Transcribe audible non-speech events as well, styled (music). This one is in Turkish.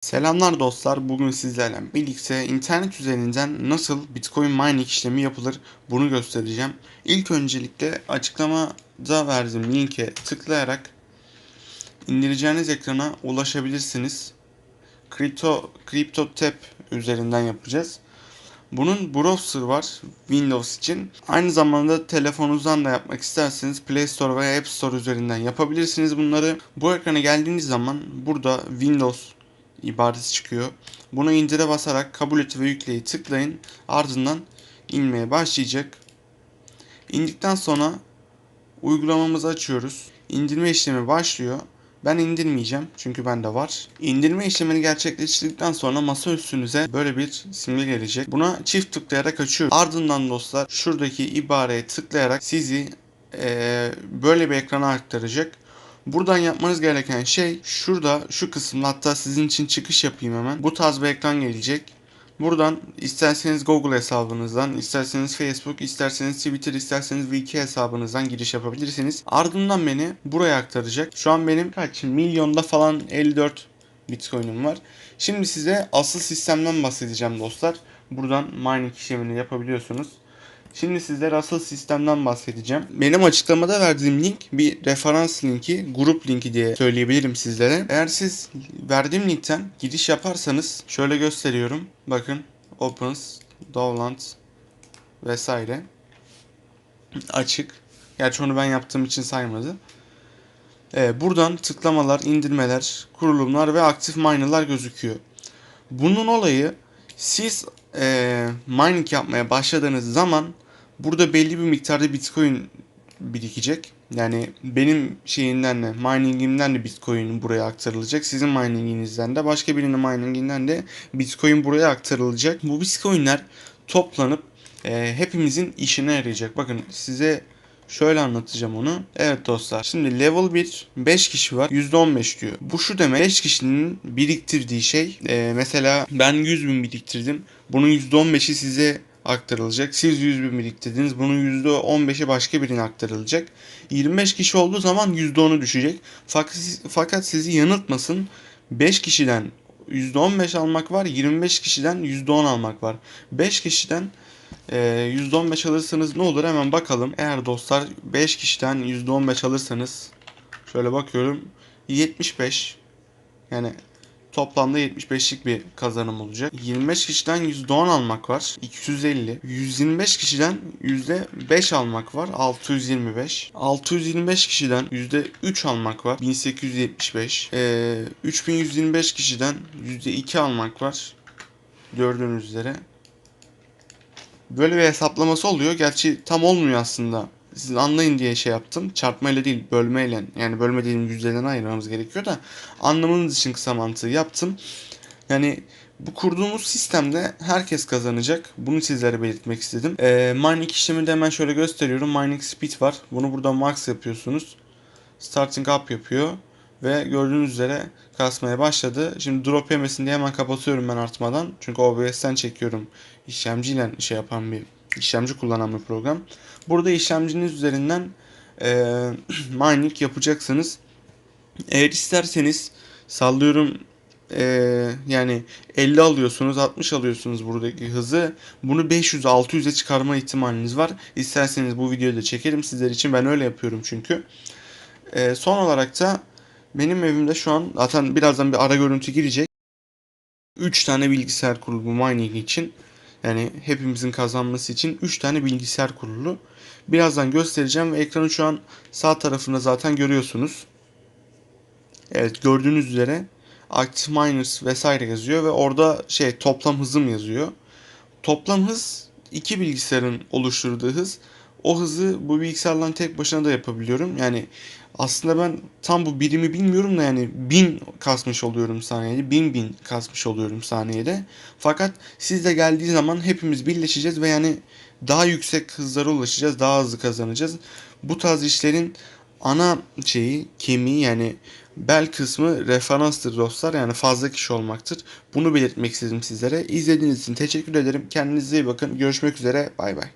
Selamlar dostlar. Bugün sizlerle birlikte internet üzerinden nasıl Bitcoin mining işlemi yapılır bunu göstereceğim. İlk öncelikle açıklamada verdiğim linke tıklayarak indireceğiniz ekrana ulaşabilirsiniz. Crypto, CryptoTap üzerinden yapacağız. Bunun browser var Windows için. Aynı zamanda telefonunuzdan da yapmak isterseniz Play Store veya App Store üzerinden yapabilirsiniz bunları. Bu ekrana geldiğiniz zaman burada Windows ibaresi çıkıyor. Bunu indire basarak kabul et ve yükleyi tıklayın. Ardından inmeye başlayacak. İndikten sonra uygulamamızı açıyoruz. İndirme işlemi başlıyor. Ben indirmeyeceğim çünkü bende var. İndirme işlemini gerçekleştirdikten sonra masa üstünüze böyle bir simge gelecek. Buna çift tıklayarak açıyoruz. Ardından dostlar şuradaki ibareye tıklayarak sizi eee, böyle bir ekrana aktaracak. Buradan yapmanız gereken şey şurada şu kısımda hatta sizin için çıkış yapayım hemen. Bu tarz bir ekran gelecek. Buradan isterseniz Google hesabınızdan, isterseniz Facebook, isterseniz Twitter, isterseniz Wiki hesabınızdan giriş yapabilirsiniz. Ardından beni buraya aktaracak. Şu an benim kaç milyonda falan 54 Bitcoin'im var. Şimdi size asıl sistemden bahsedeceğim dostlar. Buradan mining işlemini yapabiliyorsunuz. Şimdi sizlere asıl sistemden bahsedeceğim. Benim açıklamada verdiğim link bir referans linki, grup linki diye söyleyebilirim sizlere. Eğer siz verdiğim linkten giriş yaparsanız şöyle gösteriyorum. Bakın Opens, Dowland vesaire açık. Gerçi onu ben yaptığım için saymadı. Ee, buradan tıklamalar, indirmeler, kurulumlar ve aktif miner'lar gözüküyor. Bunun olayı siz e, mining yapmaya başladığınız zaman burada belli bir miktarda bitcoin birikecek. Yani benim şeyinden de miningimden de bitcoin buraya aktarılacak. Sizin mininginizden de başka birinin mininginden de bitcoin buraya aktarılacak. Bu bitcoinler toplanıp e, hepimizin işine yarayacak. Bakın size Şöyle anlatacağım onu. Evet dostlar. Şimdi level 1 5 kişi var. %15 diyor. Bu şu demek 5 kişinin biriktirdiği şey. e, mesela ben 100 bin biriktirdim. Bunun %15'i size aktarılacak. Siz 100 bin biriktirdiniz. Bunun %15'i başka birine aktarılacak. 25 kişi olduğu zaman %10'u düşecek. Fakat, fakat sizi yanıltmasın. 5 kişiden %15 almak var. 25 kişiden %10 almak var. 5 kişiden ee, %15 alırsanız ne olur hemen bakalım. Eğer dostlar 5 kişiden %15 alırsanız şöyle bakıyorum 75 yani toplamda 75'lik bir kazanım olacak. 25 kişiden %10 almak var. 250. 125 kişiden %5 almak var. 625. 625 kişiden %3 almak var. 1875. Ee, 3125 kişiden %2 almak var. Gördüğünüz üzere. Böyle bir hesaplaması oluyor. Gerçi tam olmuyor aslında. Siz anlayın diye şey yaptım. Çarpmayla değil bölmeyle. Yani bölme dediğim yüzdeden ayırmamız gerekiyor da anlamanız için kısa mantığı yaptım. Yani bu kurduğumuz sistemde herkes kazanacak. Bunu sizlere belirtmek istedim. Ee, mining işlemini de hemen şöyle gösteriyorum. Mining speed var. Bunu burada max yapıyorsunuz. Starting up yapıyor. Ve gördüğünüz üzere kasmaya başladı. Şimdi drop yemesin diye hemen kapatıyorum ben artmadan. Çünkü OBS'ten çekiyorum. İşlemciyle şey yapan bir işlemci kullanan bir program. Burada işlemciniz üzerinden e, (clears throat) mining yapacaksınız. Eğer isterseniz sallıyorum e, yani 50 alıyorsunuz 60 alıyorsunuz buradaki hızı. Bunu 500-600'e çıkarma ihtimaliniz var. İsterseniz bu videoyu da çekerim sizler için. Ben öyle yapıyorum çünkü. E, son olarak da benim evimde şu an zaten birazdan bir ara görüntü girecek. 3 tane bilgisayar kurulu mining için. Yani hepimizin kazanması için 3 tane bilgisayar kurulu. Birazdan göstereceğim ve ekranı şu an sağ tarafında zaten görüyorsunuz. Evet gördüğünüz üzere Active Miners vesaire yazıyor ve orada şey toplam hızım yazıyor. Toplam hız iki bilgisayarın oluşturduğu hız. O hızı bu bilgisayarla tek başına da yapabiliyorum. Yani aslında ben tam bu birimi bilmiyorum da yani bin kasmış oluyorum saniyede. Bin bin kasmış oluyorum saniyede. Fakat siz de geldiği zaman hepimiz birleşeceğiz ve yani daha yüksek hızlara ulaşacağız. Daha hızlı kazanacağız. Bu tarz işlerin ana şeyi kemiği yani bel kısmı referanstır dostlar. Yani fazla kişi olmaktır. Bunu belirtmek istedim sizlere. İzlediğiniz için teşekkür ederim. Kendinize iyi bakın. Görüşmek üzere. Bay bay.